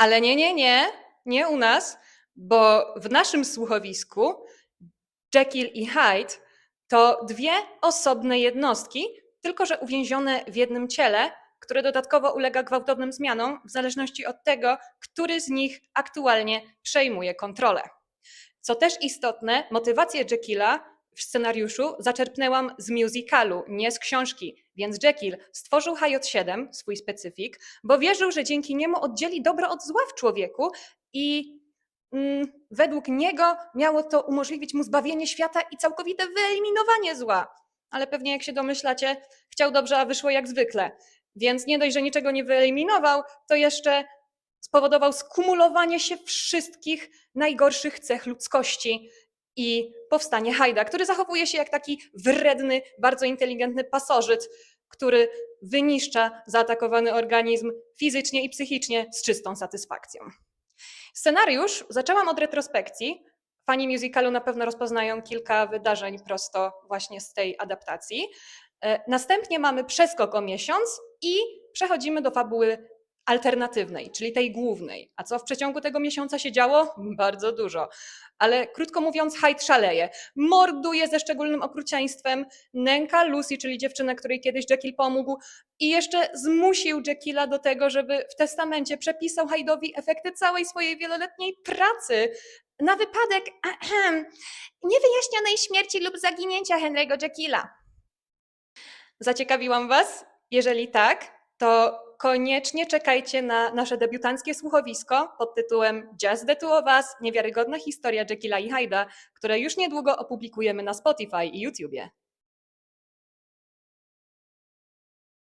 Ale nie, nie, nie, nie u nas, bo w naszym słuchowisku Jekyll i Hyde to dwie osobne jednostki, tylko że uwięzione w jednym ciele, które dodatkowo ulega gwałtownym zmianom w zależności od tego, który z nich aktualnie przejmuje kontrolę. Co też istotne, motywację Jekylla w scenariuszu zaczerpnęłam z musicalu, nie z książki, więc Jekyll stworzył HJ7, swój specyfik, bo wierzył, że dzięki niemu oddzieli dobro od zła w człowieku i mm, według niego miało to umożliwić mu zbawienie świata i całkowite wyeliminowanie zła. Ale pewnie jak się domyślacie, chciał dobrze, a wyszło jak zwykle. Więc nie dość, że niczego nie wyeliminował, to jeszcze spowodował skumulowanie się wszystkich najgorszych cech ludzkości i powstanie Hajda, który zachowuje się jak taki wredny, bardzo inteligentny pasożyt, który wyniszcza zaatakowany organizm fizycznie i psychicznie z czystą satysfakcją. Scenariusz zaczęłam od retrospekcji. Fani musicalu na pewno rozpoznają kilka wydarzeń prosto właśnie z tej adaptacji. E, Następnie mamy przeskok o miesiąc i przechodzimy do fabuły alternatywnej, czyli tej głównej. A co w przeciągu tego miesiąca się działo? Bardzo dużo. Ale krótko mówiąc, Hyde szaleje. Morduje ze szczególnym okrucieństwem, nęka Lucy, czyli dziewczynę, której kiedyś Jekyll pomógł i jeszcze zmusił Jekylla do tego, żeby w testamencie przepisał Hyde'owi efekty całej swojej wieloletniej pracy na wypadek ahem, niewyjaśnionej śmierci lub zaginięcia Henry'ego Jekylla. Zaciekawiłam Was? Jeżeli tak, to koniecznie czekajcie na nasze debiutanckie słuchowisko pod tytułem Just the Two of Us – Niewiarygodna historia Jekylla i Hyda, które już niedługo opublikujemy na Spotify i YouTubie.